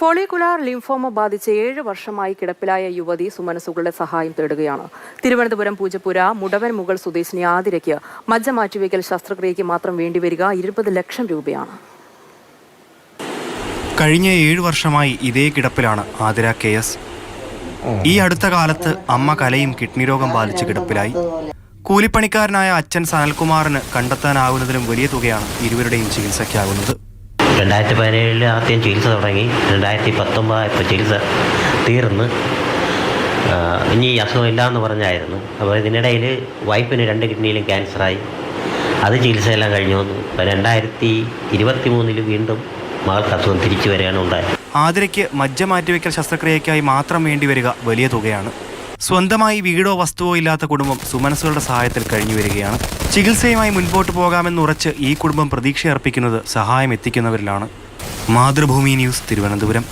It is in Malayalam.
ഫോളിക്കുലാർ ലിംഫോമ ബാധിച്ച് ഏഴ് വർഷമായി കിടപ്പിലായ യുവതി സുമനസുകളുടെ സഹായം തേടുകയാണ്. തിരുവനന്തപുരം പൂജപ്പുര മുടവൻ മുകൾ സ്വദേശിനി ആതിരയ്ക്ക് മജ്ജ മാറ്റിവെക്കൽ ശസ്ത്രക്രിയയ്ക്ക് മാത്രം വേണ്ടിവരിക ഇരുപത് ലക്ഷം രൂപയാണ്. കഴിഞ്ഞ ഏഴ് വർഷമായി ഇതേ കിടപ്പിലാണ് ആതിര കെ എസ്. ഈ അടുത്ത കാലത്ത് അമ്മ കലയും കിഡ്നി രോഗം ബാധിച്ച് കിടപ്പിലായി. കൂലിപ്പണിക്കാരനായ അച്ഛൻ സനൽകുമാറിന് കണ്ടെത്താനാകുന്നതിലും വലിയ തുകയാണ് ഇരുവരുടെയും ചികിത്സയ്ക്കാകുന്നത് രണ്ടായിരത്തി പതിനേഴിൽ ആദ്യം ചികിത്സ തുടങ്ങി. രണ്ടായിരത്തി പത്തൊമ്പതായപ്പോൾ ചികിത്സ തീർന്ന്. ഇനി അസുഖമില്ല എന്ന് പറഞ്ഞായിരുന്നു. അപ്പോൾ ഇതിനിടയിൽ വൈഫിന് രണ്ട് കിഡ്നിയിലും ക്യാൻസറായി. അത് ചികിത്സയെല്ലാം കഴിഞ്ഞു വന്നു. അപ്പോൾ രണ്ടായിരത്തി ഇരുപത്തി മൂന്നിൽ വീണ്ടും മകൾക്ക് അസുഖം തിരിച്ചു വരികയാണ് ഉണ്ടായത്. ആതിരയ്ക്ക് മജ്ജ മാറ്റിവെക്കൽ ശസ്ത്രക്രിയയ്ക്കായി മാത്രം വേണ്ടി വരിക വലിയ തുകയാണ്. സ്വന്തമായി വീടോ വസ്തുവോ ഇല്ലാത്ത കുടുംബം സുമനസുകളുടെ സഹായത്തിൽ കഴിഞ്ഞു വരികയാണ്. ചികിത്സയുമായി മുൻപോട്ട് പോകാമെന്ന് ഉറച്ച് ഈ കുടുംബം പ്രതീക്ഷയർപ്പിക്കുന്നത് സഹായം എത്തിക്കുന്നവരിലാണ്. മാതൃഭൂമി ന്യൂസ് തിരുവനന്തപുരം.